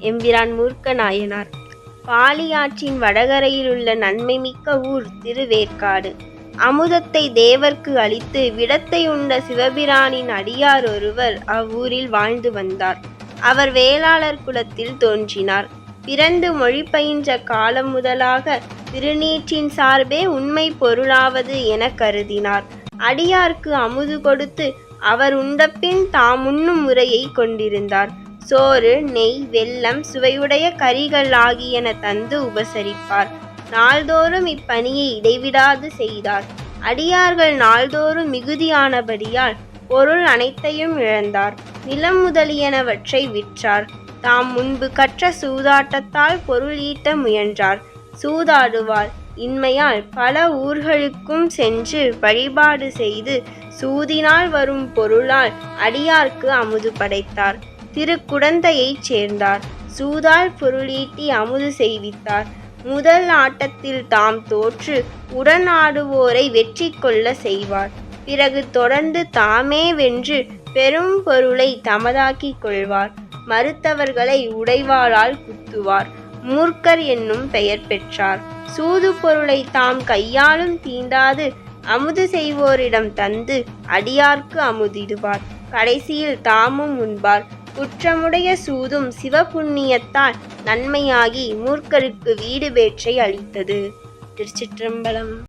எம்பிரான் மூர்க்க நாயனார். பாலியாற்றின் வடகரையில் உள்ள நன்மைமிக்க ஊர் திருவேற்காடு. அமுதத்தை தேவர்க்கு அளித்து விடத்தை உண்ட சிவபிரானின் அடியார் ஒருவர் அவ்வூரில் வாழ்ந்து வந்தார். அவர் வேளாளர் குலத்தில் தோன்றினார். பிறந்து மொழி பயின்ற காலம் முதலாக திருநீற்றின் சார்பே உண்மை பொருளாவது என கருதினார். அடியார்க்கு அமுது கொடுத்து அவர் உண்டபின் தாம் உண்ணும் முறையை கொண்டிருந்தார். சோறு நெய் வெல்லம் சுவையுடைய கறிகள் ஆகியன தந்து உபசரிப்பார். நாள்தோறும் இப்பணியை இடைவிடாது செய்தார். அடியார்கள் நாள்தோறும் மிகுதியானபடியால் பொருள் அனைத்தையும் இழந்தார். நிலம் முதலியனவற்றை விற்றார். தாம் முன்பு கற்ற சூதாட்டத்தால் பொருள் ஈட்ட முயன்றார். சூதாடுவார். இன்மையால் பல ஊர்களுக்கும் சென்று வழிபாடு செய்து சூதினால் வரும் பொருளால் அடியார்க்கு அமுது படைத்தார். திருக்குடந்தையைச் சேர்ந்தார். சூதால் பொருளீட்டி அமுது செய்வித்தார். முதல் ஆட்டத்தில் தாம் தோற்று உடனாடுவோரை வெற்றி கொள்ள செய்வார். பிறகு தொடர்ந்து தாமே வென்று பெரும் பொருளை தமதாக்கிக் கொள்வார். மறுத்தவர்களை உடைவாளால் குத்துவார். மூர்க்கர் என்னும் பெயர் பெற்றார். சூது பொருளை தாம் கையாலும் தீண்டாது அமுது செய்வோரிடம் தந்து அடியார்க்கு அமுதிடுவார். கடைசியில் தாமும் உண்பார். குற்றமுடைய சூதும் சிவபுண்ணியத்தால் நன்மையாகி மூர்க்கருக்கு வீடு பேற்றை அளித்தது. திருச்சிற்றம்பலம்.